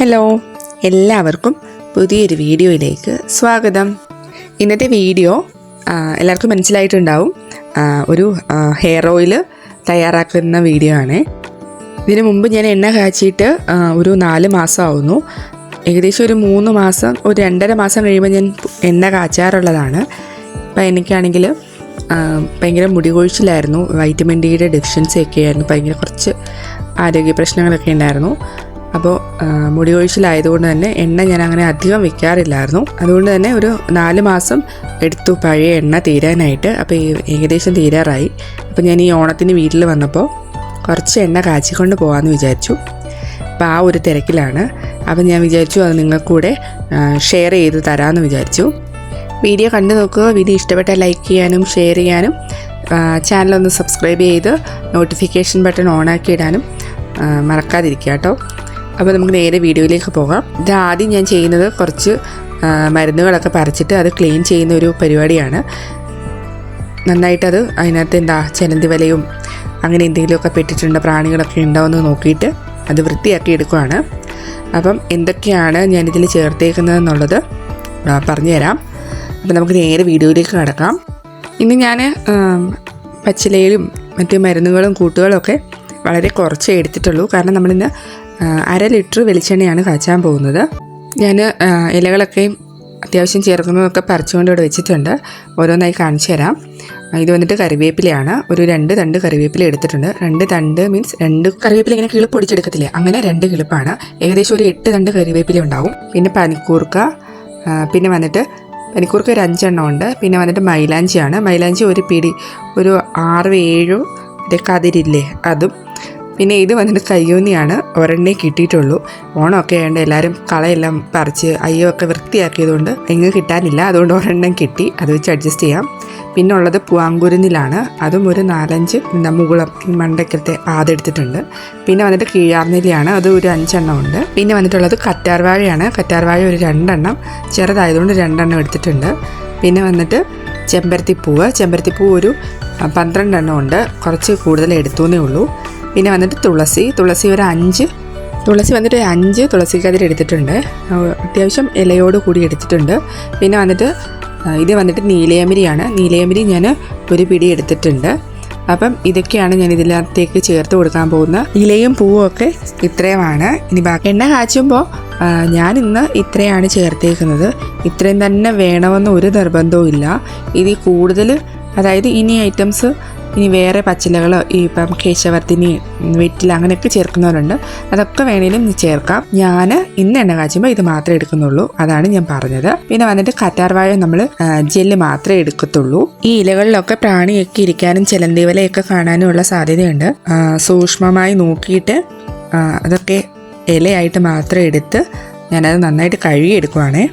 Hello എല്ലാവർക്കും പുതിയൊരു വീഡിയോയിലേക്ക് സ്വാഗതം. ഇന്നത്തെ വീഡിയോ എല്ലാവർക്കും മനസ്സിലായിട്ടുണ്ടാവും. ഒരു ഹെയർ ഓയിൽ തയ്യാറാക്കുന്ന വീഡിയോ ആണ്. ഇതിനു മുമ്പ് ഞാൻ എണ്ണ കാച്ചിയിട്ട് ഒരു നാല് മാസമാവുന്നു ഏകദേശം ഒരു മൂന്ന് മാസം ഒരു രണ്ടര മാസം കഴിയുമ്പോൾ ഞാൻ എണ്ണ കാച്ചാറുള്ളതാണ്. അപ്പം എനിക്കാണെങ്കിൽ ഭയങ്കര മുടി കൊഴിച്ചിലായിരുന്നു. വൈറ്റമിൻ ഡിയുടെ ഡെഫിഷ്യൻസി ഒക്കെ ആയിരുന്നു ഭയങ്കര കുറച്ച് ആരോഗ്യ പ്രശ്നങ്ങളൊക്കെ ഉണ്ടായിരുന്നു. അപ്പോൾ മുടി കൊഴിച്ചിലായതുകൊണ്ട് തന്നെ എണ്ണ ഞാൻ അങ്ങനെ അധികം വെക്കാറില്ലായിരുന്നു. അതുകൊണ്ട് തന്നെ ഒരു നാല് മാസം എടുത്തു പഴയ എണ്ണ തീരാനായിട്ട്. അപ്പോൾ ഏകദേശം തീരാറായി. അപ്പോൾ ഞാൻ ഈ ഓണത്തിന് വീട്ടിൽ വന്നപ്പോൾ കുറച്ച് എണ്ണ കാച്ചിക്കൊണ്ട് പോകാമെന്ന് വിചാരിച്ചു. അപ്പോൾ ആ ഒരു തിരക്കിലാണ്. അപ്പം ഞാൻ വിചാരിച്ചു അത് നിങ്ങൾക്കൂടെ ഷെയർ ചെയ്ത് തരാമെന്ന് വിചാരിച്ചു. വീഡിയോ കണ്ടു നോക്കുക. വീഡിയോ ഇഷ്ടപ്പെട്ട ലൈക്ക് ചെയ്യാനും ഷെയർ ചെയ്യാനും ചാനലൊന്ന് സബ്സ്ക്രൈബ് ചെയ്ത് നോട്ടിഫിക്കേഷൻ ബട്ടൺ ഓണാക്കി ഇടാനും മറക്കാതിരിക്കുക കേട്ടോ. അപ്പോൾ നമുക്ക് നേരെ വീഡിയോയിലേക്ക് പോകാം. ഇത് ആദ്യം ഞാൻ ചെയ്യുന്നത് കുറച്ച് മരുന്നുകളൊക്കെ പറിച്ചിട്ട് അത് ക്ലീൻ ചെയ്യുന്ന ഒരു പരിപാടിയാണ്. നന്നായിട്ടത് അതിനകത്ത് എന്താ ചെലന്തി വലയും അങ്ങനെ എന്തെങ്കിലുമൊക്കെ പെട്ടിട്ടുണ്ട് പ്രാണികളൊക്കെ ഉണ്ടോ എന്ന് നോക്കിയിട്ട് അത് വൃത്തിയാക്കി എടുക്കുവാണ്. അപ്പം എന്തൊക്കെയാണ് ഞാനിതിൽ ചേർത്തേക്കുന്നതെന്നുള്ളത് എന്നുള്ളത് പറഞ്ഞുതരാം. അപ്പം നമുക്ക് നേരെ വീഡിയോയിലേക്ക് കടക്കാം. ഇന്ന് ഞാൻ പച്ചിലയിലും മറ്റു മരുന്നുകളും കൂട്ടുകളും ഒക്കെ വളരെ കുറച്ചേ എടുത്തിട്ടുള്ളൂ. കാരണം നമ്മളിന്ന് അര ലിറ്റർ വെളിച്ചെണ്ണയാണ് കാച്ചാൻ പോകുന്നത്. ഞാൻ ഇലകളൊക്കെ അത്യാവശ്യം ചേർക്കുന്നതൊക്കെ പറിച്ചുകൊണ്ട് ഇവിടെ വെച്ചിട്ടുണ്ട്. ഓരോന്നായി കാണിച്ചു തരാം. ഇത് വന്നിട്ട് കറിവേപ്പിലയാണ്. ഒരു രണ്ട് തണ്ട് കറിവേപ്പില എടുത്തിട്ടുണ്ട്. രണ്ട് തണ്ട് മീൻസ് രണ്ട് കറിവേപ്പില ഇങ്ങനെ കിളിപ്പ് പൊടിച്ചെടുക്കത്തില്ലേ? അങ്ങനെ രണ്ട് കിളിപ്പാണ്. ഏകദേശം ഒരു എട്ട് തണ്ട് കറിവേപ്പില ഉണ്ടാവും. പിന്നെ പനിക്കൂർക്ക പിന്നെ വന്നിട്ട് പനിക്കൂർക്ക ഒരു അഞ്ചെണ്ണം ഉണ്ട്. പിന്നെ വന്നിട്ട് മൈലാഞ്ചിയാണ്. മൈലാഞ്ചി ഒരു പിടി ഒരു ആറ് ഏഴോ കതിരില്ലേ അതും. പിന്നെ ഇത് വന്നിട്ട് കയ്യൂന്നിയാണ് ഒരെണ്ണേ കിട്ടിയിട്ടുള്ളൂ. ഓണമൊക്കെ ആയതുകൊണ്ട് എല്ലാവരും കളയെല്ലാം പറിച്ച് അയ്യോ ഒക്കെ വൃത്തിയാക്കിയതുകൊണ്ട് എങ്ങ് കിട്ടാനില്ല. അതുകൊണ്ട് ഒരെണ്ണം കിട്ടി. അത് വെച്ച് അഡ്ജസ്റ്റ് ചെയ്യാം. പിന്നെ ഉള്ളത് പൂവാങ്കുരുന്നിലാണ്. അതും ഒരു നാലഞ്ച് എന്താ മുകുളം മണ്ടയ്ക്കത്തെ ആതെടുത്തിട്ടുണ്ട് പിന്നെ വന്നിട്ട് കീഴാർന്നിലയാണ് അത് ഒരു അഞ്ചെണ്ണം ഉണ്ട്. പിന്നെ വന്നിട്ടുള്ളത് കറ്റാർവാഴയാണ്. കറ്റാർവാഴ ഒരു രണ്ടെണ്ണം. ചെറുതായതുകൊണ്ട് രണ്ടെണ്ണം എടുത്തിട്ടുണ്ട്. പിന്നെ വന്നിട്ട് ചെമ്പരത്തിപ്പൂവ്. ചെമ്പരത്തിപ്പൂ ഒരു പന്ത്രണ്ടെണ്ണം ഉണ്ട്. കുറച്ച് കൂടുതൽ എടുത്തുവെന്നേ ഉള്ളൂ. പിന്നെ വന്നിട്ട് തുളസി. തുളസി ഒരു അഞ്ച്. തുളസി വന്നിട്ട് അഞ്ച്. തുളസി കതിർ എടുത്തിട്ടുണ്ട് അത്യാവശ്യം ഇലയോട് കൂടി എടുത്തിട്ടുണ്ട്. പിന്നെ വന്നിട്ട് ഇത് വന്നിട്ട് നീലയമരിയാണ് നീലയമരി ഞാൻ ഒരു പിടി എടുത്തിട്ടുണ്ട്. അപ്പം ഇതൊക്കെയാണ് ഞാൻ ഇതിനകത്തേക്ക് ചേർത്ത് കൊടുക്കാൻ പോകുന്ന ഇലയും പൂവും ഒക്കെ ഇത്രയുമാണ്. ഇനി ബാക്കി എണ്ണ കാച്ചുമ്പോൾ ഞാൻ ഇന്ന് ഇത്രയാണ് ചേർത്തേക്കുന്നത്. ഇത്രയും തന്നെ വേണമെന്ന് ഒരു നിർബന്ധവും ഇല്ല. ഇതിൽ കൂടുതൽ അതായത് ഇനി ഐറ്റംസ് ഇനി വേറെ പച്ചിലകളോ ഇപ്പം കേശവർത്തിനി വെറ്റില അങ്ങനെയൊക്കെ ചേർക്കുന്നവരുണ്ട്. അതൊക്കെ വേണേലും ചേർക്കാം. ഞാൻ ഇന്ന് എണ്ണ കാച്ചുമ്പോൾ ഇത് മാത്രമേ എടുക്കുന്നുള്ളൂ. അതാണ് ഞാൻ പറഞ്ഞത്. പിന്നെ വന്നിട്ട് കറ്റാർവാഴ നമ്മൾ ജെല്ല് മാത്രമേ എടുക്കത്തുള്ളൂ. ഈ ഇലകളിലൊക്കെ പ്രാണിയൊക്കെ ഇരിക്കാനും ചിലന്തി വലയൊക്കെ കാണാനും ഉള്ള സാധ്യതയുണ്ട്. സൂക്ഷ്മമായി നോക്കിയിട്ട് അതൊക്കെ ഇലയായിട്ട് മാത്രം എടുത്ത് ഞാനത് നന്നായിട്ട് കഴുകിയെടുക്കുവാണേ.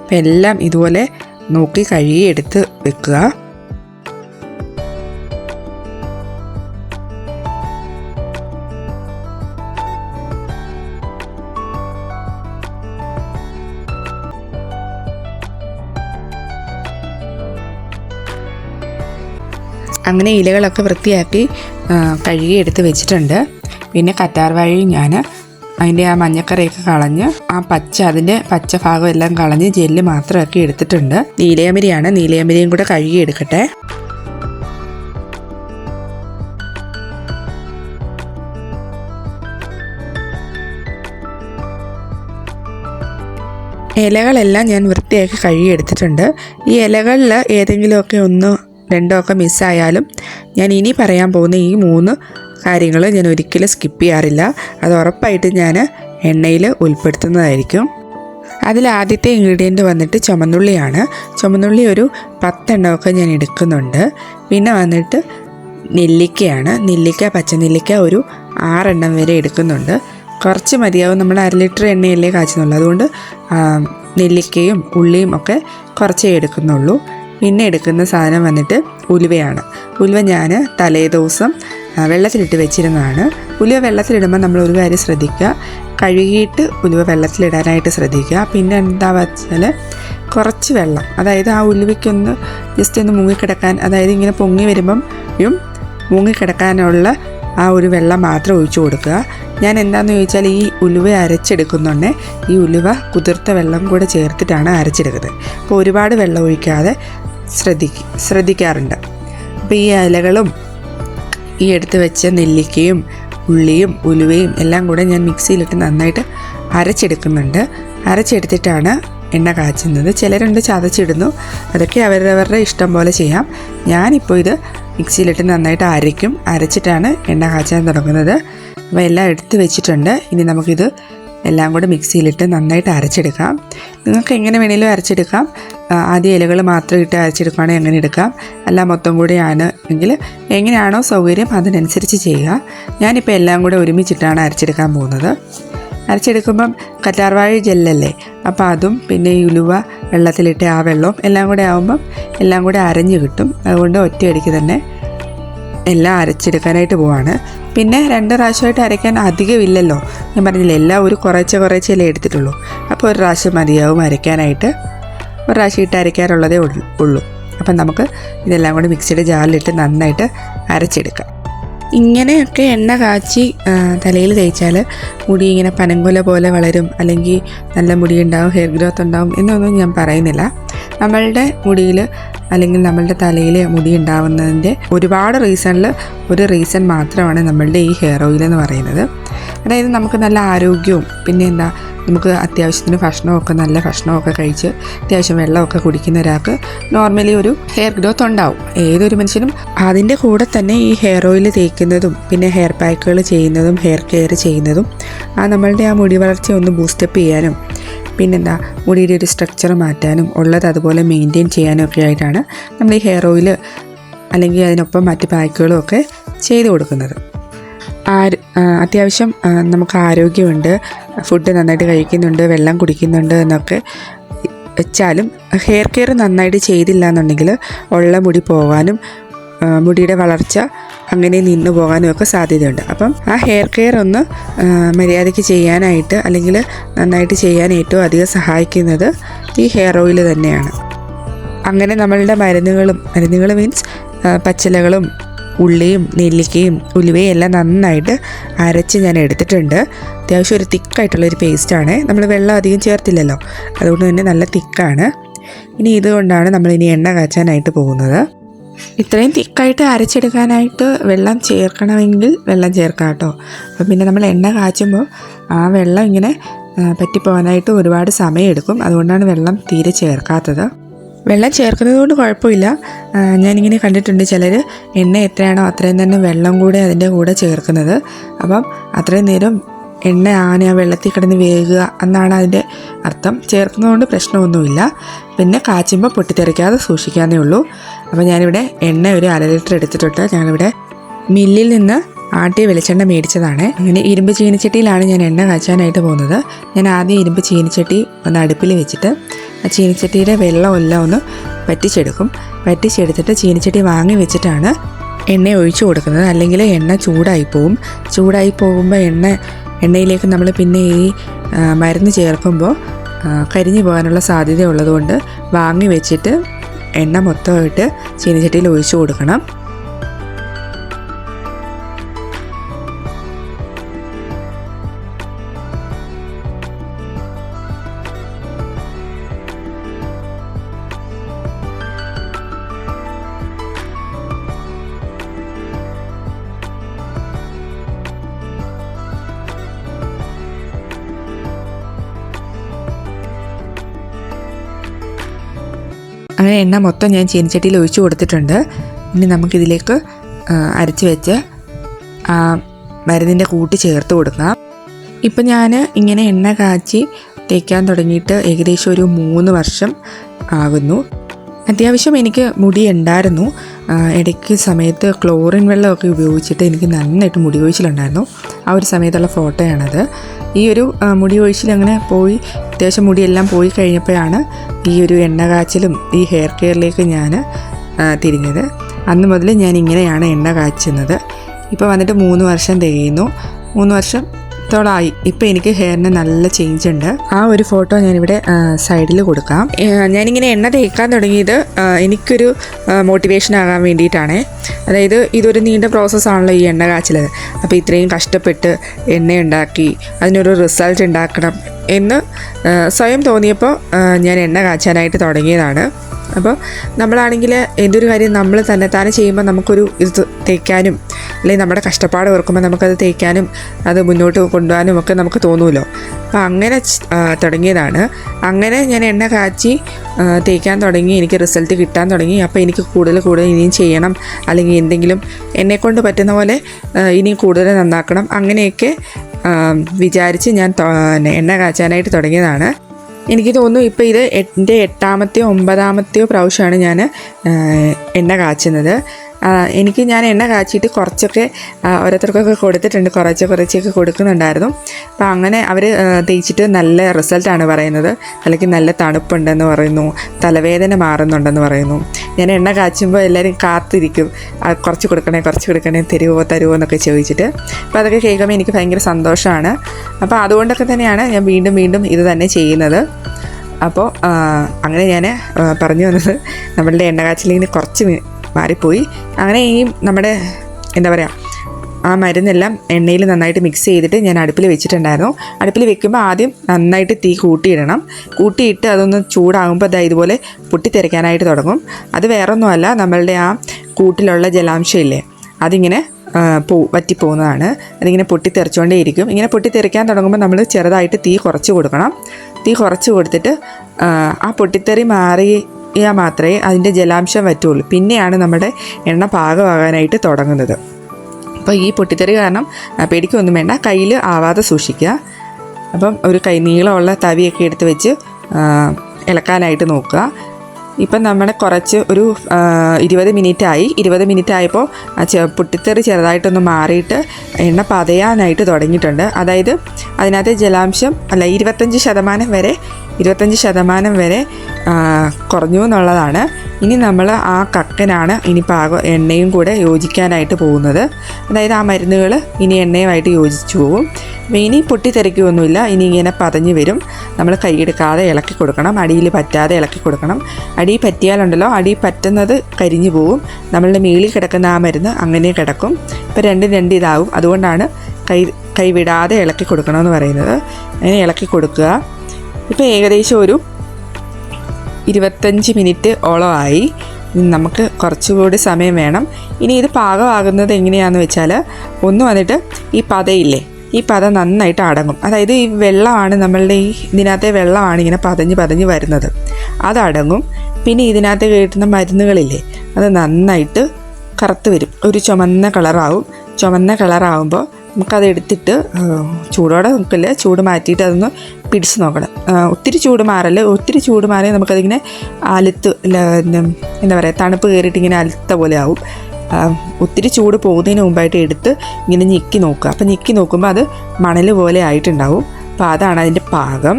അപ്പം എല്ലാം ഇതുപോലെ നോക്കി കഴുകിയെടുത്ത് വെക്കുക. അങ്ങനെ ഇലകളൊക്കെ വൃത്തിയാക്കി കഴുകി എടുത്ത് വെച്ചിട്ടുണ്ട്. പിന്നെ കറ്റാർ വാഴയും ഞാൻ അതിന്റെ ആ മഞ്ഞക്കറിയൊക്കെ കളഞ്ഞ് ആ പച്ച അതിന്റെ പച്ച ഭാഗം എല്ലാം കളഞ്ഞ് ജെല്ല് മാത്രമൊക്കെ എടുത്തിട്ടുണ്ട്. നീലയമരിയാണ്. നീലയമരിയും കൂടെ കഴുകി എടുക്കട്ടെ. ഇലകളെല്ലാം ഞാൻ വൃത്തിയാക്കി കഴുകിയെടുത്തിട്ടുണ്ട് ഈ ഇലകളിൽ ഏതെങ്കിലുമൊക്കെ ഒന്ന് രണ്ടോ ഒക്കെ മിസ്സായാലും ഞാൻ ഇനി പറയാൻ പോകുന്ന ഈ മൂന്ന് കാര്യങ്ങൾ ഞാൻ ഒരിക്കലും സ്കിപ്പ് ചെയ്യാറില്ല. അത് ഉറപ്പായിട്ട് ഞാൻ എണ്ണയിൽ ഉൾപ്പെടുത്തുന്നതായിരിക്കും. അതിൽ ആദ്യത്തെ ഇൻഗ്രീഡിയന്റ് വന്നിട്ട് ചുമന്നുള്ളിയാണ്. ചുമന്നുള്ളി ഒരു പത്തെണ്ണമൊക്കെ ഞാൻ എടുക്കുന്നുണ്ട്. പിന്നെ വന്നിട്ട് നെല്ലിക്കയാണ്. നെല്ലിക്ക പച്ചനെല്ലിക്ക ഒരു ആറെണ്ണം വരെ എടുക്കുന്നുണ്ട്. കുറച്ച് മതിയാവും നമ്മൾ അര ലിറ്റർ എണ്ണയല്ലേ കാച്ചുന്നുള്ളൂ. അതുകൊണ്ട് നെല്ലിക്കയും ഉള്ളിയും ഒക്കെ കുറച്ചേ എടുക്കുന്നുള്ളൂ. പിന്നെ എടുക്കുന്ന സാധനം വന്നിട്ട് ഉലുവയാണ്. ഉലുവ ഞാൻ തലേ ദിവസം ആ, വെള്ളത്തിലിട്ട് വെച്ചിരുന്നതാണ്. ഉലുവ വെള്ളത്തിലിടുമ്പോൾ നമ്മൾ ഒരു കാര്യം ശ്രദ്ധിക്കുക. കഴുകിയിട്ട് ഉലുവ വെള്ളത്തിലിടാനായിട്ട് ശ്രദ്ധിക്കുക. പിന്നെ എന്താ വെച്ചാൽ കുറച്ച് വെള്ളം. അതായത് ആ ഉലുവയ്ക്കൊന്ന് ജസ്റ്റ് ഒന്ന് മുങ്ങിക്കിടക്കാൻ അതായത് ഇങ്ങനെ പൊങ്ങി വരുമ്പം മുങ്ങിക്കിടക്കാനുള്ള ആ ഒരു വെള്ളം മാത്രം ഒഴിച്ചു കൊടുക്കുക. ഞാൻ എന്താണെന്ന് ചോദിച്ചാൽ ഈ ഉലുവ അരച്ചെടുക്കുന്നുണ്ടേ ഈ ഉലുവ കുതിർത്ത വെള്ളം കൂടെ ചേർത്തിട്ടാണ് അരച്ചെടുക്കുന്നത്. അപ്പോൾ ഒരുപാട് വെള്ളം ഒഴിക്കാതെ ശ്രദ്ധിക്ക ശ്രദ്ധിക്കാറുണ്ട്. അപ്പോൾ ഈ ഇലകളും ഈ എടുത്ത് വെച്ച നെല്ലിക്കയും ഉള്ളിയും ഉലുവയും എല്ലാം കൂടെ ഞാൻ മിക്സിയിലിട്ട് നന്നായിട്ട് അരച്ചെടുക്കുന്നുണ്ട്. അരച്ചെടുത്തിട്ടാണ് എണ്ണ കാച്ചുന്നത്. ചിലരുണ്ട് ചതച്ചിടുന്നു. അതൊക്കെ അവരവരുടെ ഇഷ്ടം പോലെ ചെയ്യാം. ഞാനിപ്പോൾ ഇത് മിക്സിയിലിട്ട് നന്നായിട്ട് അരയ്ക്കും. അരച്ചിട്ടാണ് എണ്ണ കാച്ചാൻ തുടങ്ങുന്നത്. അപ്പോൾ എല്ലാം എടുത്ത് വെച്ചിട്ടുണ്ട്. ഇനി നമുക്കിത് എല്ലാം കൂടെ മിക്സിയിലിട്ട് നന്നായിട്ട് അരച്ചെടുക്കാം. നിങ്ങൾക്ക് എങ്ങനെ വേണമെങ്കിലും അരച്ചെടുക്കാം. ആദ്യം ഇലകൾ മാത്രം ഇട്ട് അരച്ചെടുക്കുകയാണെങ്കിൽ അങ്ങനെ എടുക്കാം? അല്ല മൊത്തം കൂടെയാണ് എങ്കിൽ എങ്ങനെയാണോ സൗകര്യം അതിനനുസരിച്ച് ചെയ്യുക. ഞാനിപ്പോൾ എല്ലാം കൂടെ ഒരുമിച്ചിട്ടാണ് അരച്ചെടുക്കാൻ പോകുന്നത്. അരച്ചെടുക്കുമ്പം കറ്റാർവാഴ ജെല്ലല്ലേ? അപ്പോൾ അതും പിന്നെ ഈ ഉലുവ വെള്ളത്തിലിട്ട് ആ വെള്ളവും എല്ലാം കൂടെ ആകുമ്പം എല്ലാം കൂടെ അരഞ്ഞ് കിട്ടും. അതുകൊണ്ട് ഒറ്റയടിക്ക് തന്നെ എല്ലാം അരച്ചെടുക്കാനായിട്ട് പോവാണ്. പിന്നെ രണ്ട് പ്രാവശ്യമായിട്ട് അരയ്ക്കാൻ അധികമില്ലല്ലോ ഞാൻ പറഞ്ഞില്ല എല്ലാം ഒരു കുറേശ്ശെ കുറേശ്ശെയല്ലേ എടുത്തിട്ടുള്ളൂ. അപ്പോൾ ഒരു പ്രാവശ്യം മതിയാവും അരയ്ക്കാനായിട്ട്. ഒരു പ്രാവശ്യം ഇട്ട് അരയ്ക്കാറുള്ളതേ ഉള്ളൂ. അപ്പം നമുക്ക് ഇതെല്ലാം കൂടി മിക്സിയുടെ ജാറിലിട്ട് നന്നായിട്ട് അരച്ചെടുക്കാം. ഇങ്ങനെയൊക്കെ എണ്ണ കാച്ചി തലയിൽ തേച്ചാൽ മുടി ഇങ്ങനെ പനങ്കുല പോലെ വളരും. അല്ലെങ്കിൽ നല്ല മുടി ഉണ്ടാവും ഹെയർ ഗ്രോത്ത് ഉണ്ടാവും എന്നൊന്നും ഞാൻ പറയുന്നില്ല. നമ്മളുടെ മുടിയിൽ അല്ലെങ്കിൽ നമ്മളുടെ തലയിൽ മുടി ഉണ്ടാവുന്നതിന്റെ ഒരുപാട് റീസണിൽ ഒരു റീസൺ മാത്രമാണ് നമ്മളുടെ ഈ ഹെയർ ഓയിൽ എന്ന് പറയുന്നത്. അതായത് നമുക്ക് നല്ല ആരോഗ്യവും പിന്നെ എന്താ നമുക്ക് അത്യാവശ്യത്തിന് ഭക്ഷണമൊക്കെ നല്ല ഭക്ഷണമൊക്കെ കഴിച്ച് അത്യാവശ്യം വെള്ളമൊക്കെ കുടിക്കുന്ന ഒരാൾക്ക് നോർമലി ഒരു ഹെയർ ഗ്രോത്ത് ഉണ്ടാവും. ഏതൊരു മനുഷ്യനും അതിന്റെ കൂടെ തന്നെ ഈ ഹെയർ ഓയിൽ തേക്കുന്നതും പിന്നെ ഹെയർ പാക്കുകൾ ചെയ്യുന്നതും ഹെയർ കെയർ ചെയ്യുന്നതും ആ നമ്മളുടെ ആ മുടി വളർച്ച ഒന്ന് ബൂസ്റ്റപ്പ് ചെയ്യാനും പിന്നെന്താ മുടിയുടെ ഒരു സ്ട്രക്ചർ മാറ്റാനും ഉള്ളത് അതുപോലെ മെയിന്റെയിൻ ചെയ്യാനും ഒക്കെ ആയിട്ടാണ് നമ്മൾ ഈ ഹെയർ ഓയിൽ അല്ലെങ്കിൽ അതിനൊപ്പം മറ്റ് പാക്കുകളും ഒക്കെ ചെയ്തു കൊടുക്കുന്നത്. ആര് അത്യാവശ്യം നമുക്ക് ആരോഗ്യമുണ്ട് ഫുഡ് നന്നായിട്ട് കഴിക്കുന്നുണ്ട് വെള്ളം കുടിക്കുന്നുണ്ട് എന്നൊക്കെ വെച്ചാലും ഹെയർ കെയർ നന്നായിട്ട് ചെയ്തില്ല എന്നുണ്ടെങ്കിൽ ഉള്ള മുടി പോകാനും മുടിയുടെ വളർച്ച അങ്ങനെ നിന്നു പോകാനും ഒക്കെ സാധ്യതയുണ്ട്. അപ്പം ആ ഹെയർ കെയർ ഒന്ന് മര്യാദയ്ക്ക് ചെയ്യാനായിട്ട് അല്ലെങ്കിൽ നന്നായിട്ട് ചെയ്യാൻ ഏറ്റവും അധികം സഹായിക്കുന്നത് ഈ ഹെയർ ഓയിൽ തന്നെയാണ്. അങ്ങനെ നമ്മളുടെ മരുന്നുകളും മരുന്നുകൾ മീൻസ് പച്ചിലകളും ഉള്ളിയും നെല്ലിക്കയും ഉലുവയും എല്ലാം നന്നായിട്ട് അരച്ച് ഞാൻ എടുത്തിട്ടുണ്ട്. അത്യാവശ്യം ഒരു തിക്കായിട്ടുള്ളൊരു പേസ്റ്റാണ് നമ്മൾ വെള്ളം അധികം ചേർത്തില്ലല്ലോ. അതുകൊണ്ട് തന്നെ നല്ല തിക്കാണ്. ഇനി ഇതുകൊണ്ടാണ് നമ്മൾ ഇനി എണ്ണ കാച്ചാനായിട്ട് പോകുന്നത്. ഇത്രയും തിക്കായിട്ട് അരച്ചെടുക്കാനായിട്ട് വെള്ളം ചേർക്കണമെങ്കിൽ വെള്ളം ചേർക്കാം കേട്ടോ. അപ്പം പിന്നെ നമ്മൾ എണ്ണ കാച്ചുമ്പോൾ ആ വെള്ളം ഇങ്ങനെ പറ്റിപ്പോകാനായിട്ട് ഒരുപാട് സമയമെടുക്കും. അതുകൊണ്ടാണ് വെള്ളം തീരെ ചേർക്കാത്തത്. വെള്ളം ചേർക്കുന്നത് കൊണ്ട് കുഴപ്പമില്ല. ഞാനിങ്ങനെ കണ്ടിട്ടുണ്ട് ചിലർ എണ്ണ എത്രയാണോ അത്രയും തന്നെ വെള്ളം കൂടെ അതിന്റെ കൂടെ ചേർക്കുന്നത്. അപ്പം അത്രയും നേരം എണ്ണ ആന വെള്ളത്തിൽ കിടന്ന് വേകുക എന്നാണ് അതിന്റെ അർത്ഥം. ചേർക്കുന്നതുകൊണ്ട് പ്രശ്നമൊന്നുമില്ല. പിന്നെ കാച്ചുമ്പോൾ പൊട്ടിത്തെറിക്കാതെ സൂക്ഷിക്കാന്നേ ഉള്ളൂ. അപ്പോൾ ഞാനിവിടെ എണ്ണ ഒരു അര ലിറ്റർ എടുത്തിട്ടുണ്ട്. ഞാനിവിടെ മില്ലിൽ നിന്ന് ആട്ടിയ വെളിച്ചെണ്ണ മേടിച്ചതാണ്. അങ്ങനെ ഇരുമ്പ് ചീനിച്ചട്ടിയിലാണ് ഞാൻ എണ്ണ കാച്ചാനായിട്ട് പോകുന്നത്. ഞാൻ ആദ്യം ഇരുമ്പ് ചീനിച്ചട്ടി ഒന്ന് അടുപ്പിൽ വെച്ചിട്ട് ആ ചീനിച്ചട്ടിയുടെ വെള്ളമെല്ലാം ഒന്ന് പറ്റിച്ചെടുക്കും പറ്റിച്ചെടുത്തിട്ട് ചീനിച്ചട്ടി വാങ്ങി വെച്ചിട്ടാണ് എണ്ണ ഒഴിച്ചു കൊടുക്കുന്നത്. അല്ലെങ്കിൽ എണ്ണ ചൂടായി പോവും. ചൂടായി പോകുമ്പോൾ എണ്ണ എണ്ണയിലേക്ക് നമ്മൾ പിന്നെ ഈ മരുന്ന് ചേർക്കുമ്പോൾ കരിഞ്ഞു പോകാനുള്ള സാധ്യത ഉള്ളതുകൊണ്ട് വാങ്ങി വെച്ചിട്ട് എണ്ണ മൊത്തമായിട്ട് ചീനിച്ചട്ടിയിൽ ഒഴിച്ചു കൊടുക്കണം. അങ്ങനെ എണ്ണ മൊത്തം ഞാൻ ചീനിച്ചട്ടിയിൽ ഒഴിച്ചു കൊടുത്തിട്ടുണ്ട്. ഇനി നമുക്കിതിലേക്ക് അരച്ച് വെച്ച് മരുന്നിന്റെ കൂട്ട് ചേർത്ത് കൊടുക്കാം. ഇപ്പം ഞാൻ ഇങ്ങനെ എണ്ണ കാച്ചി തേക്കാൻ തുടങ്ങിയിട്ട് ഏകദേശം ഒരു മൂന്ന് വർഷം ആകുന്നു. അത്യാവശ്യം എനിക്ക് മുടി ഉണ്ടായിരുന്നു. ഇടയ്ക്ക് സമയത്ത് ക്ലോറിൻ വെള്ളമൊക്കെ ഉപയോഗിച്ചിട്ട് എനിക്ക് നന്നായിട്ട് മുടി ഒഴിച്ചിലുണ്ടായിരുന്നു ആ ഒരു സമയത്തുള്ള ഫോട്ടോയാണത്. ഈ ഒരു മുടി ഒഴിച്ചിൽ അങ്ങനെ പോയി അത്യാവശ്യം മുടിയെല്ലാം പോയി കഴിഞ്ഞപ്പോഴാണ് ഈ ഒരു എണ്ണ കാച്ചിലും ഈ ഹെയർ കെയറിലേക്ക് ഞാൻ തിരിഞ്ഞത്. അന്ന് മുതൽ ഞാൻ ഇങ്ങനെയാണ് എണ്ണ കാച്ചുന്നത്. ഇപ്പോൾ വന്നിട്ട് മൂന്ന് വർഷം തികയുന്നു. മൂന്ന് വർഷം മാസത്തോളമായി ഇപ്പം എനിക്ക് ഹെയറിന് നല്ല ചേഞ്ച് ഉണ്ട്. ആ ഒരു ഫോട്ടോ ഞാനിവിടെ സൈഡിൽ കൊടുക്കാം. ഞാനിങ്ങനെ എണ്ണ തേക്കാൻ തുടങ്ങിയത് എനിക്കൊരു മോട്ടിവേഷൻ ആകാൻ വേണ്ടിയിട്ടാണ്. അതായത് ഇതൊരു നീണ്ട പ്രോസസ്സാണല്ലോ ഈ എണ്ണ കാച്ചിൽ അപ്പോൾ ഇത്രയും കഷ്ടപ്പെട്ട് എണ്ണ ഉണ്ടാക്കി അതിനൊരു റിസൾട്ട് ഉണ്ടാക്കണം എന്ന് സ്വയം തോന്നിയപ്പോൾ ഞാൻ എണ്ണ കാച്ചാനായിട്ട് തുടങ്ങിയതാണ്. അപ്പോൾ നമ്മളാണെങ്കിൽ എന്തൊരു കാര്യം നമ്മൾ തന്നെ താനെ ചെയ്യുമ്പോൾ നമുക്കൊരു ഇത് തേക്കാനും അല്ലെങ്കിൽ നമ്മുടെ കഷ്ടപ്പാട് ഓർക്കുമ്പോൾ നമുക്കത് തേക്കാനും അത് മുന്നോട്ട് കൊണ്ടുപോകാനും ഒക്കെ നമുക്ക് തോന്നുമല്ലോ അപ്പോൾ അങ്ങനെ തുടങ്ങിയതാണ്. അങ്ങനെ ഞാൻ എണ്ണ കാച്ചി തേക്കാൻ തുടങ്ങി എനിക്ക് റിസൾട്ട് കിട്ടാൻ തുടങ്ങി. അപ്പോൾ എനിക്ക് കൂടുതൽ കൂടുതൽ ഇനിയും ചെയ്യണം. അല്ലെങ്കിൽ എന്തെങ്കിലും എന്നെക്കൊണ്ട് പറ്റുന്ന പോലെ ഇനിയും കൂടുതൽ നന്നാക്കണം. അങ്ങനെയൊക്കെ വിചാരിച്ച് ഞാൻ എണ്ണ കാച്ചാനായിട്ട് തുടങ്ങിയതാണ്. എനിക്ക് തോന്നുന്നു ഇപ്പോൾ ഇത് എന്റെ എട്ടാമത്തെയോ ഒമ്പതാമത്തെയോ പ്രാവശ്യമാണ് ഞാൻ എണ്ണ കാച്ചുന്നത്. എനിക്ക് ഞാൻ എണ്ണ കാച്ചിയിട്ട് കുറച്ചൊക്കെ ഓരോരുത്തർക്കൊക്കെ കൊടുത്തിട്ടുണ്ട്. കുറച്ച് കുറച്ചൊക്കെ കൊടുക്കുന്നുണ്ടായിരുന്നു. അപ്പോൾ അങ്ങനെ അവർ തേച്ചിട്ട് നല്ല റിസൾട്ടാണ് പറയുന്നത്. അല്ലെങ്കിൽ നല്ല തണുപ്പുണ്ടെന്ന് പറയുന്നു. തലവേദന മാറുന്നുണ്ടെന്ന് പറയുന്നു. ഞാൻ എണ്ണ കാച്ചുമ്പോൾ എല്ലാവരും കാത്തിരിക്കും. കുറച്ച് കൊടുക്കണേ കുറച്ച് കൊടുക്കണേ തരുമോ തരുമോ എന്നൊക്കെ ചോദിച്ചിട്ട്. അപ്പോൾ അതൊക്കെ കേൾക്കുമ്പോൾ എനിക്ക് ഭയങ്കര സന്തോഷമാണ്. അപ്പോൾ അതുകൊണ്ടൊക്കെ തന്നെയാണ് ഞാൻ വീണ്ടും വീണ്ടും ഇത് തന്നെ ചെയ്യുന്നത്. അപ്പോൾ അങ്ങനെ ഞാൻ പറഞ്ഞു വന്നത്. നമ്മളുടെ എണ്ണ കാച്ചിലിങ്ങനെ കുറച്ച് മാറിപ്പോയി. അങ്ങനെ ഈ നമ്മുടെ എന്താ പറയുക ആ മരുന്നെല്ലാം എണ്ണയിൽ നന്നായിട്ട് മിക്സ് ചെയ്തിട്ട് ഞാൻ അടുപ്പിൽ വെച്ചിട്ടുണ്ടായിരുന്നു. അടുപ്പിൽ വെക്കുമ്പോൾ ആദ്യം നന്നായിട്ട് തീ കൂട്ടിയിടണം. കൂട്ടിയിട്ട് അതൊന്ന് ചൂടാകുമ്പോൾ അതാ ഇതുപോലെ പൊട്ടിത്തെറിക്കാനായിട്ട് തുടങ്ങും. അത് വേറൊന്നുമല്ല നമ്മളുടെ ആ കൂട്ടിലുള്ള ജലാംശം ഇല്ലേ അതിങ്ങനെ പോ വറ്റിപ്പോകുന്നതാണ്. അതിങ്ങനെ പൊട്ടിത്തെറിച്ചുകൊണ്ടേ ഇരിക്കും. ഇങ്ങനെ പൊട്ടിത്തെറിക്കാൻ തുടങ്ങുമ്പോൾ നമ്മൾ ചെറുതായിട്ട് തീ കുറച്ച് കൊടുക്കണം. തീ കുറച്ച് കൊടുത്തിട്ട് ആ, പൊട്ടിത്തെറി പൊട്ടിത്തെറി മാറിയാൽ മാത്രമേ അതിന്റെ ജലാംശം വറ്റുള്ളൂ പിന്നെയാണ് നമ്മുടെ എണ്ണ പാകമാകാനായിട്ട് തുടങ്ങുന്നത്. അപ്പോൾ ഈ പൊട്ടിത്തെറി കാരണം പേടിക്കൊന്നും വേണ്ട. കയ്യിൽ ആവാതെ സൂക്ഷിക്കുക. അപ്പം ഒരു കൈ നീളമുള്ള തവിയൊക്കെ എടുത്ത് വെച്ച് ഇളക്കാനായിട്ട് നോക്കുക. ഇപ്പം നമ്മുടെ കുറച്ച് ഒരു ഇരുപത് മിനിറ്റ് ആയി. ഇരുപത് മിനിറ്റ് ആയപ്പോൾ പൊട്ടിത്തെറി ചെറുതായിട്ടൊന്ന് മാറിയിട്ട് എണ്ണ പതയാനായിട്ട് തുടങ്ങിയിട്ടുണ്ട്. അതായത് അതിനകത്ത് ജലാംശം അല്ല ഇരുപത്തഞ്ച് ശതമാനം വരെ ഇരുപത്തഞ്ച് ശതമാനം വരെ കുറഞ്ഞു എന്നുള്ളതാണ്. ഇനി നമ്മൾ ആ കക്കനാണ് ഇനി പാക എണ്ണയും കൂടെ യോജിക്കാനായിട്ട് പോകുന്നത്. അതായത് ആ മരുന്നുകൾ ഇനി എണ്ണയുമായിട്ട് യോജിച്ചു പോകും. അപ്പോൾ ഇനി പൊട്ടിത്തെറിക്കുകയൊന്നുമില്ല ഇനി ഇങ്ങനെ പതഞ്ഞ് വരും. നമ്മൾ കൈയെടുക്കാതെ ഇളക്കി കൊടുക്കണം. അടിയിൽ പറ്റാതെ ഇളക്കി കൊടുക്കണം. അടി പറ്റിയാലുണ്ടല്ലോ അടി പറ്റുന്നത് കരിഞ്ഞു പോകും. നമ്മളുടെ മേളിൽ കിടക്കുന്ന ആ മരുന്ന് അങ്ങനെ കിടക്കും. ഇപ്പോൾ രണ്ടും രണ്ട് ഇതാവും. അതുകൊണ്ടാണ് കൈ കൈവിടാതെ ഇളക്കി കൊടുക്കണമെന്ന് പറയുന്നത്. അങ്ങനെ ഇളക്കി കൊടുക്കുക. ഇപ്പോൾ ഏകദേശം ഒരു ഇരുപത്തഞ്ച് മിനിറ്റ് ഓളമായി നമുക്ക് കുറച്ചുകൂടി സമയം വേണം. ഇനി ഇത് പാകമാകുന്നത് എങ്ങനെയാണെന്ന് വെച്ചാൽ ഒന്ന് വന്നിട്ട് ഈ പതയില്ലേ ഈ പത നന്നായിട്ട് അടങ്ങും. അതായത് ഈ വെള്ളമാണ് നമ്മളുടെ ഈ ഇതിനകത്തെ വെള്ളമാണ് ഇങ്ങനെ പതഞ്ഞ് പതഞ്ഞ് വരുന്നത്. അതടങ്ങും പിന്നെ ഇതിനകത്ത് കയറ്റുന്ന മരുന്നുകളില്ലേ അത് നന്നായിട്ട് കറുത്ത് വരും. ഒരു ചുമന്ന കളറാവും. ചുമന്ന കളറാവുമ്പോൾ നമുക്കത് എടുത്തിട്ട് ചൂടോടെ നിൽക്കില്ല ചൂട് മാറ്റിയിട്ട് അതൊന്ന് പിടിച്ച് നോക്കണം. ഒത്തിരി ചൂട് മാറൽ ഒത്തിരി ചൂട് മാറി നമുക്കതിങ്ങനെ അലുത്ത് എന്താ പറയുക തണുപ്പ് കയറിയിട്ട് ഇങ്ങനെ അലുത്ത പോലെ ആവും. ഒത്തിരി ചൂട് പോകുന്നതിന് മുമ്പായിട്ട് എടുത്ത് ഇങ്ങനെ ഞെക്കി നോക്കുക. അപ്പം ഞെക്കി നോക്കുമ്പോൾ അത് മണൽ പോലെ ആയിട്ടുണ്ടാവും. അപ്പോൾ അതാണ് അതിന്റെ പാകം.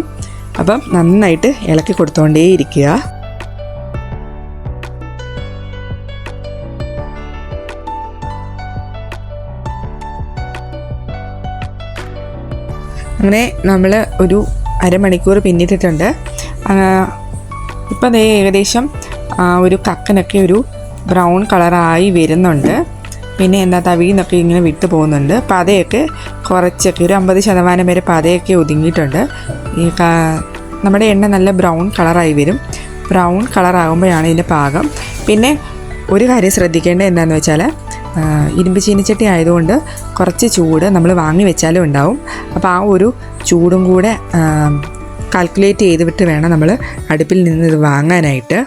അപ്പം നന്നായിട്ട് ഇളക്കി കൊടുത്തുകൊണ്ടേ ഇരിക്കുക. അങ്ങനെ നമ്മൾ ഒരു അരമണിക്കൂർ പിന്നിട്ടിട്ടുണ്ട്. ഇപ്പം ദേ ഏകദേശം ഒരു കക്കനൊക്കെ ഒരു ബ്രൗൺ കളറായി വരുന്നുണ്ട്. പിന്നെ എന്താ തവിന്നൊക്കെ ഇങ്ങനെ വിട്ടു പോകുന്നുണ്ട്. പതയൊക്കെ കുറച്ചൊക്കെ ഒരു അമ്പത് ശതമാനം വരെ പതയൊക്കെ ഒതുങ്ങിയിട്ടുണ്ട്. ഈ നമ്മുടെ എണ്ണ നല്ല ബ്രൗൺ കളറായി വരും. ബ്രൗൺ കളറാകുമ്പോഴാണ് ഇതിന്റെ പാകം. പിന്നെ ഒരു കാര്യം ശ്രദ്ധിക്കേണ്ടത് എന്താണെന്ന് വെച്ചാൽ ഇരുമ്പ് ചീനിച്ചട്ടി ആയതുകൊണ്ട് കുറച്ച് ചൂട് നമ്മൾ വാങ്ങി വെച്ചാലും ഉണ്ടാവും. അപ്പോൾ ആ ഒരു ചൂടും കൂടെ കാൽക്കുലേറ്റ് ചെയ്തുവിട്ട് വേണം നമ്മൾ അടുപ്പിൽ നിന്ന് ഇത് വാങ്ങാനായിട്ട്.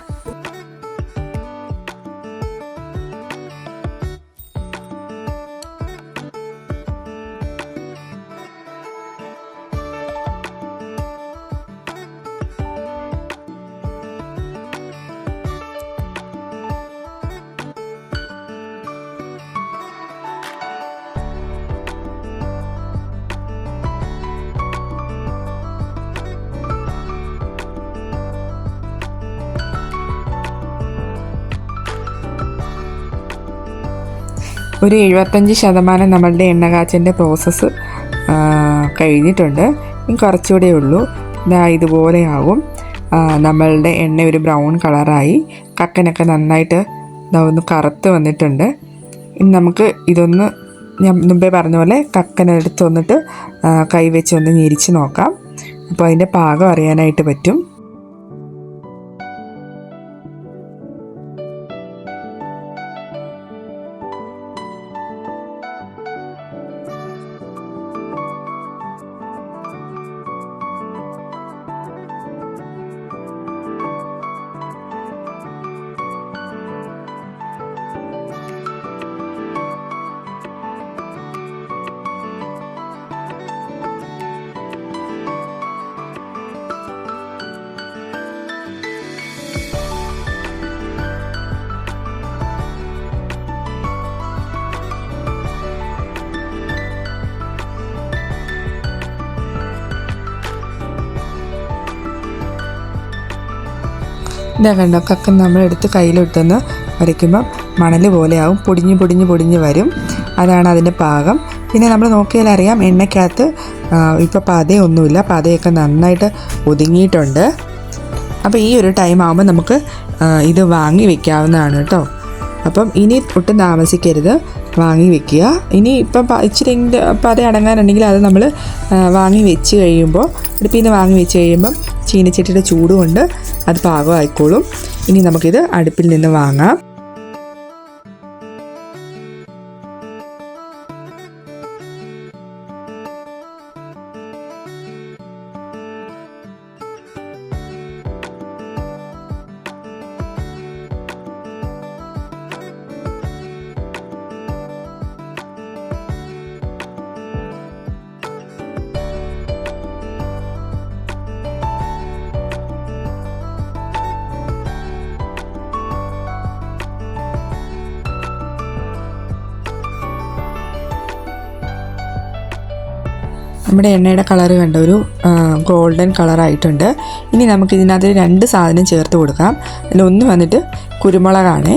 ഒരു എഴുപത്തഞ്ച് ശതമാനം നമ്മളുടെ എണ്ണ കാച്ചിന്റെ പ്രോസസ്സ് കഴിഞ്ഞിട്ടുണ്ട്. ഇനി കുറച്ചുകൂടെ ഉള്ളൂ. ഇതാ ഇതുപോലെ ആകും നമ്മളുടെ എണ്ണ ഒരു ബ്രൗൺ കളറായി കക്കനൊക്കെ നന്നായിട്ട് ഒന്ന് കറുത്ത് വന്നിട്ടുണ്ട്. ഇനി നമുക്ക് ഇതൊന്ന് ഞാൻ മുമ്പേ പറഞ്ഞ പോലെ കക്കനെടുത്ത് വന്നിട്ട് കൈവെച്ച് ഒന്ന് ഞെരിച്ച് നോക്കാം. അപ്പോൾ അതിന്റെ പാകം അറിയാനായിട്ട് പറ്റും. ഇതാ കണ്ടോ കക്ക നമ്മളെടുത്ത് കയ്യിലിട്ടൊന്ന് വരയ്ക്കുമ്പം മണൽ പോലെയാവും പൊടിഞ്ഞ് പൊടിഞ്ഞ് പൊടിഞ്ഞ് വരും. അതാണ് അതിന്റെ പാകം. പിന്നെ നമ്മൾ നോക്കിയാൽ അറിയാം എണ്ണയ്ക്കകത്ത് ഇപ്പോൾ പതയൊന്നുമില്ല പതയൊക്കെ നന്നായിട്ട് ഒതുങ്ങിയിട്ടുണ്ട്. അപ്പോൾ ഈ ഒരു ടൈം ആകുമ്പോൾ നമുക്ക് ഇത് വാങ്ങി വെക്കാവുന്നതാണ് കേട്ടോ. അപ്പം ഇനി ഒട്ടും താമസിക്കരുത് വാങ്ങി വെക്കുക. ഇനി ഇപ്പം ഇച്ചിരി പത അടങ്ങാനുണ്ടെങ്കിൽ അത് നമ്മൾ വാങ്ങി വെച്ച് കഴിയുമ്പോൾ അടുപ്പിൽ നിന്ന് വാങ്ങി വെച്ച് കഴിയുമ്പം ചീനച്ചട്ടിയുടെ ചൂട് കൊണ്ട് അത് പാകമായിക്കോളും. ഇനി നമുക്കിത് അടുപ്പിൽ നിന്ന് വാങ്ങാം. നമ്മുടെ എണ്ണയുടെ കളർ കണ്ട ഒരു ഗോൾഡൻ കളറായിട്ടുണ്ട് ഇനി നമുക്ക് ഇതിനകത്ത് രണ്ട് സാധനം ചേർത്ത് കൊടുക്കാം. അതിലൊന്ന് വന്നിട്ട് കുരുമുളകാണ്.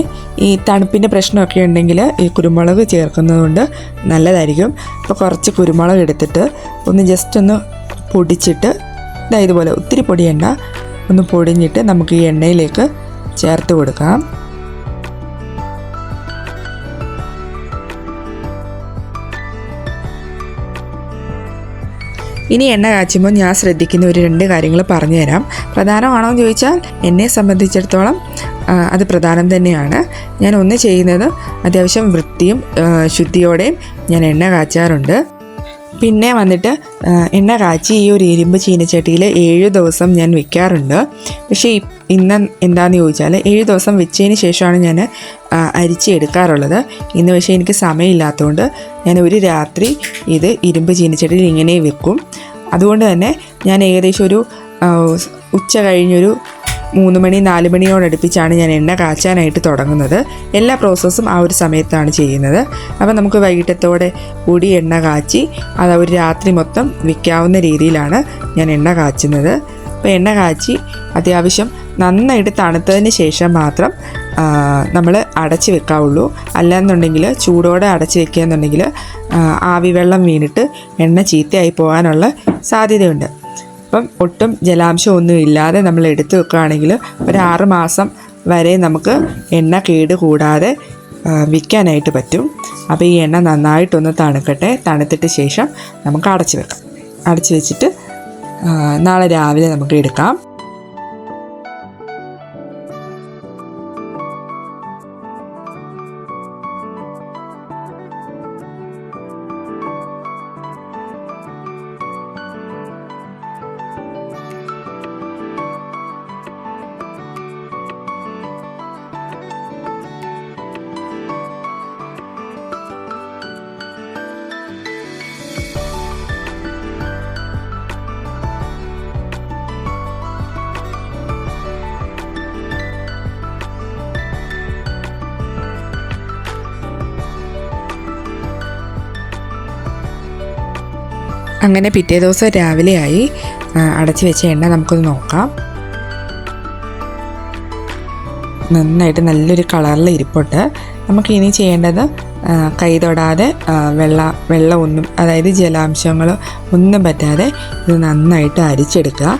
ഈ തണുപ്പിന്റെ പ്രശ്നമൊക്കെ ഉണ്ടെങ്കിൽ ഈ കുരുമുളക് ചേർക്കുന്നതുകൊണ്ട് നല്ലതായിരിക്കും. അപ്പോൾ കുറച്ച് കുരുമുളക് എടുത്തിട്ട് ഒന്ന് ജസ്റ്റ് ഒന്ന് പൊടിച്ചിട്ട് ഇതാ ഇതുപോലെ ഒത്തിരി പൊടിയണ്ട ഒന്ന് പൊടിഞ്ഞിട്ട് നമുക്ക് ഈ എണ്ണയിലേക്ക് ചേർത്ത് കൊടുക്കാം. ഇനി എണ്ണ കാച്ചുമ്പോൾ ഞാൻ ശ്രദ്ധിക്കുന്ന ഒരു രണ്ട് കാര്യങ്ങൾ പറഞ്ഞുതരാം. പ്രധാനമാണോ എന്ന് ചോദിച്ചാൽ എന്നെ സംബന്ധിച്ചിടത്തോളം അത് പ്രധാനം തന്നെയാണ്. ഞാൻ ഒന്ന് ചെയ്യുന്നത് അത്യാവശ്യം വൃത്തിയും ശുദ്ധിയോടെയും ഞാൻ എണ്ണ കാച്ചാറുണ്ട്. പിന്നെ വന്നിട്ട് എണ്ണ കാച്ചി ഈ ഒരു ഇരുമ്പ് ചീനച്ചട്ടിയിൽ ഏഴ് ദിവസം ഞാൻ വെക്കാറുണ്ട്. പക്ഷേ ഇന്ന് എന്താണെന്ന് ചോദിച്ചാൽ ഏഴ് ദിവസം വെച്ചതിന് ശേഷമാണ് ഞാൻ അരിച്ച് എടുക്കാറുള്ളത്. ഇന്ന് പക്ഷേ എനിക്ക് സമയമില്ലാത്തതുകൊണ്ട് ഞാൻ ഒരു രാത്രി ഇത് ഇരുമ്പ് ചീനച്ചട്ടിയിൽ ഇങ്ങനെ വെക്കും. അതുകൊണ്ട് തന്നെ ഞാൻ ഏകദേശം ഒരു ഉച്ച കഴിഞ്ഞൊരു മൂന്ന് മണി നാല് മണിയോടടുപ്പിച്ചാണ് ഞാൻ എണ്ണ കാച്ചാനായിട്ട് തുടങ്ങുന്നത്. എല്ലാ പ്രോസസ്സും ആ ഒരു സമയത്താണ് ചെയ്യുന്നത്. അപ്പോൾ നമുക്ക് വൈകിട്ടത്തോടെ കൂടി എണ്ണ കാച്ചി അത് ഒരു രാത്രി മൊത്തം വിൽക്കാവുന്ന രീതിയിലാണ് ഞാൻ എണ്ണ കാച്ചുന്നത്. അപ്പോൾ എണ്ണ കാച്ചി അത്യാവശ്യം നന്നായിട്ട് തണുത്തതിന് ശേഷം മാത്രം നമ്മൾ അടച്ച് വെക്കാവുള്ളൂ. അല്ലാന്നുണ്ടെങ്കിൽ ചൂടോടെ അടച്ച് വെക്കുകയെന്നുണ്ടെങ്കിൽ ആവി വെള്ളം വീണിട്ട് എണ്ണ ചീത്തയായി പോകാനുള്ള സാധ്യതയുണ്ട്. അപ്പം ഒട്ടും ജലാംശം ഒന്നും ഇല്ലാതെ നമ്മൾ എടുത്തു വെക്കുകയാണെങ്കിൽ ഒരു ആറ് മാസം വരെ നമുക്ക് എണ്ണ കേട് കൂടാതെ വിൽക്കാനായിട്ട് പറ്റും. അപ്പോൾ ഈ എണ്ണ നന്നായിട്ടൊന്ന് തണുക്കട്ടെ. തണുത്തിട്ട് ശേഷം നമുക്ക് അടച്ചു വെക്കാം. അടച്ചു വെച്ചിട്ട് നാളെ രാവിലെ നമുക്ക് എടുക്കാം. അങ്ങനെ പിറ്റേ ദിവസം രാവിലെയായി അടച്ചു വെച്ച എണ്ണ നമുക്കൊന്ന് നോക്കാം. നന്നായിട്ട് നല്ലൊരു കളറിൽ ഇരിപ്പുണ്ട്. നമുക്ക് ഇനി ചെയ്യേണ്ടത് കൈ തൊടാതെ വെള്ള വെള്ളമൊന്നും അതായത് ജലാംശങ്ങൾ ഒന്നും പറ്റാതെ ഇത് നന്നായിട്ട് അരിച്ചെടുക്കുക.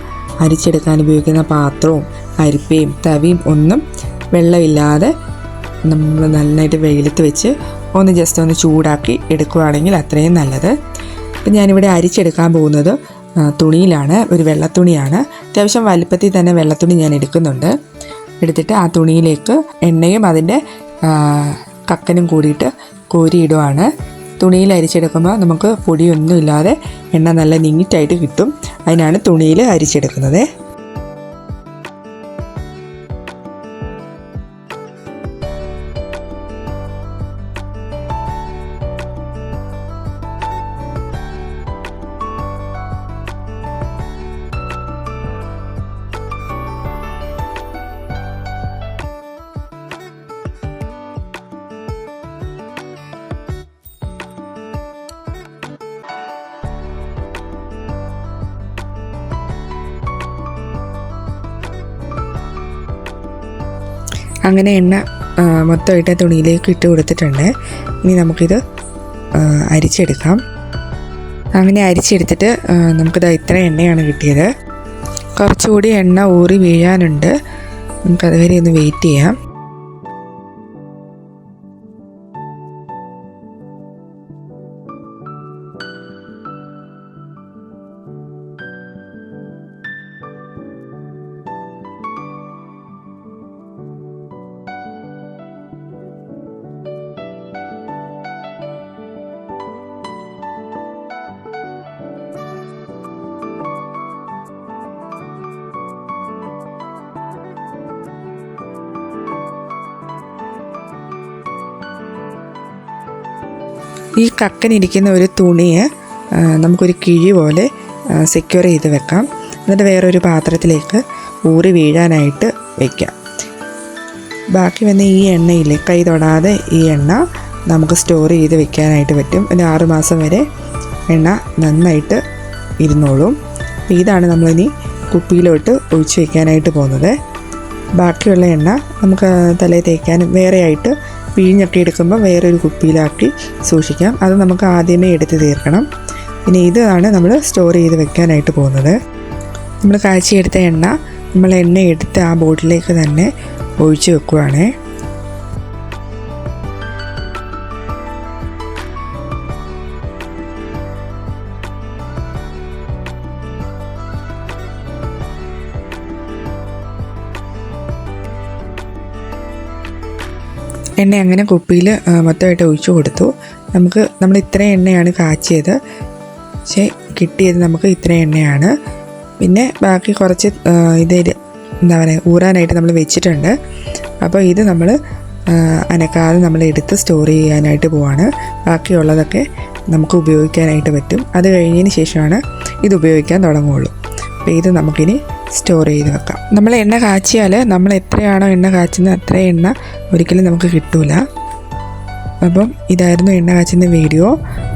അരിച്ചെടുക്കാൻ ഉപയോഗിക്കുന്ന പാത്രവും അരിപ്പയും തവിയും ഒന്നും വെള്ളമില്ലാതെ നമ്മൾ നന്നായിട്ട് വെയിലത്ത് വെച്ച് ഒന്ന് ജസ്റ്റ് ഒന്ന് ചൂടാക്കി എടുക്കുകയാണെങ്കിൽ അത്രയും നല്ലത്. അപ്പം ഞാനിവിടെ അരിച്ചെടുക്കാൻ പോകുന്നത് തുണിയിലാണ് ഒരു വെള്ളത്തുണിയാണ്. അത്യാവശ്യം വലുപ്പത്തിൽ തന്നെ വെള്ളത്തുണി ഞാൻ എടുക്കുന്നുണ്ട്. എടുത്തിട്ട് ആ തുണിയിലേക്ക് എണ്ണയും അതിന്റെ കക്കനും കൂടിയിട്ട് കോരിയിടുവാണ്. തുണിയിൽ അരിച്ചെടുക്കുമ്പോൾ നമുക്ക് പൊടിയൊന്നും ഇല്ലാതെ എണ്ണ നല്ല നീറ്റായിട്ട് കിട്ടും. അതിനാണ് തുണിയിൽ അരിച്ചെടുക്കുന്നത്. അങ്ങനെ എണ്ണ മൊത്തമായിട്ട് തുണിയിലേക്ക് ഇട്ട് കൊടുത്തിട്ടുണ്ട്. ഇനി നമുക്കിത് അരിച്ചെടുക്കാം. അങ്ങനെ അരിച്ചെടുത്തിട്ട് നമുക്കിത് ഇത്ര എണ്ണയാണ് കിട്ടിയത്. കുറച്ചുകൂടി എണ്ണ ഊറി വീഴാനുണ്ട്. നമുക്കതുവരെ ഒന്ന് വെയിറ്റ് ചെയ്യാം. ഈ കക്കനിരിക്കുന്ന ഒരു തുണിയെ നമുക്കൊരു കിഴി പോലെ സെക്യൂർ ചെയ്ത് വെക്കാം. എന്നിട്ട് വേറൊരു പാത്രത്തിലേക്ക് ഊറി വീഴാനായിട്ട് വയ്ക്കാം ബാക്കി വന്ന ഈ എണ്ണയിൽ കൈ തൊടാതെ ഈ എണ്ണ നമുക്ക് സ്റ്റോർ ചെയ്ത് വെക്കാനായിട്ട് പറ്റും. ഒരു ആറ് മാസം വരെ എണ്ണ നന്നായിട്ട് ഇരുന്നോളും. ഇതാണ് നമ്മളിനി കുപ്പിയിലോട്ട് ഒഴിച്ച് വെക്കാനായിട്ട് പോകുന്നത്. ബാക്കിയുള്ള എണ്ണ നമുക്ക് തലയിൽ തേക്കാനും വേറെയായിട്ട് പിഴിഞ്ഞൊക്കെ എടുക്കുമ്പോൾ വേറൊരു കുപ്പിയിലാക്കി സൂക്ഷിക്കാം. അത് നമുക്ക് ആദ്യമേ എടുത്ത് തീർക്കണം. പിന്നെ ഇതാണ് നമ്മൾ സ്റ്റോർ ചെയ്ത് വെക്കാനായിട്ട് പോകുന്നത്. നമ്മൾ കാച്ചിയെടുത്ത എണ്ണ നമ്മൾ എണ്ണ എടുത്ത് ആ ബോട്ടിലേക്ക് തന്നെ ഒഴിച്ച് വെക്കുവാണേ. എണ്ണ അങ്ങനെ കുപ്പിയിൽ മൊത്തമായിട്ട് ഒഴിച്ചു കൊടുത്തു. നമുക്ക് നമ്മൾ ഇത്രയും എണ്ണയാണ് കാച്ചിയത്. പക്ഷേ കിട്ടിയത് നമുക്ക് ഇത്രയും എണ്ണയാണ്. പിന്നെ ബാക്കി കുറച്ച് ഇത് എന്താ പറയുക ഊറാനായിട്ട് നമ്മൾ വെച്ചിട്ടുണ്ട്. അപ്പോൾ ഇത് നമ്മൾ അനക്കാതെ നമ്മൾ എടുത്ത് സ്റ്റോർ ചെയ്യാനായിട്ട് പോവാണ്. ബാക്കിയുള്ളതൊക്കെ നമുക്ക് ഉപയോഗിക്കാനായിട്ട് പറ്റും. അത് കഴിഞ്ഞതിന് ശേഷമാണ് ഇത് ഉപയോഗിക്കാൻ തുടങ്ങുകയുള്ളൂ. അപ്പോൾ ഇത് നമുക്കിനി സ്റ്റോർ ചെയ്ത് വെക്കാം. നമ്മൾ എണ്ണ കാച്ചിയാൽ നമ്മൾ എത്രയാണോ എണ്ണ കാച്ചുന്നത് അത്ര എണ്ണ ഒരിക്കലും നമുക്ക് കിട്ടൂല. അപ്പം ഇതായിരുന്നു എണ്ണ കാച്ചുന്ന വീഡിയോ.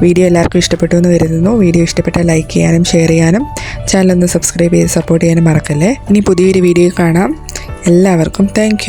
വീഡിയോ എല്ലാവർക്കും ഇഷ്ടപ്പെട്ടു എന്ന് കരുതുന്നു. വീഡിയോ ഇഷ്ടപ്പെട്ടാൽ ലൈക്ക് ചെയ്യാനും ഷെയർ ചെയ്യാനും ചാനൽ ഒന്ന് സബ്സ്ക്രൈബ് ചെയ്ത് സപ്പോർട്ട് ചെയ്യാനും മറക്കല്ലേ. ഇനി പുതിയൊരു വീഡിയോ കാണാം. എല്ലാവർക്കും താങ്ക്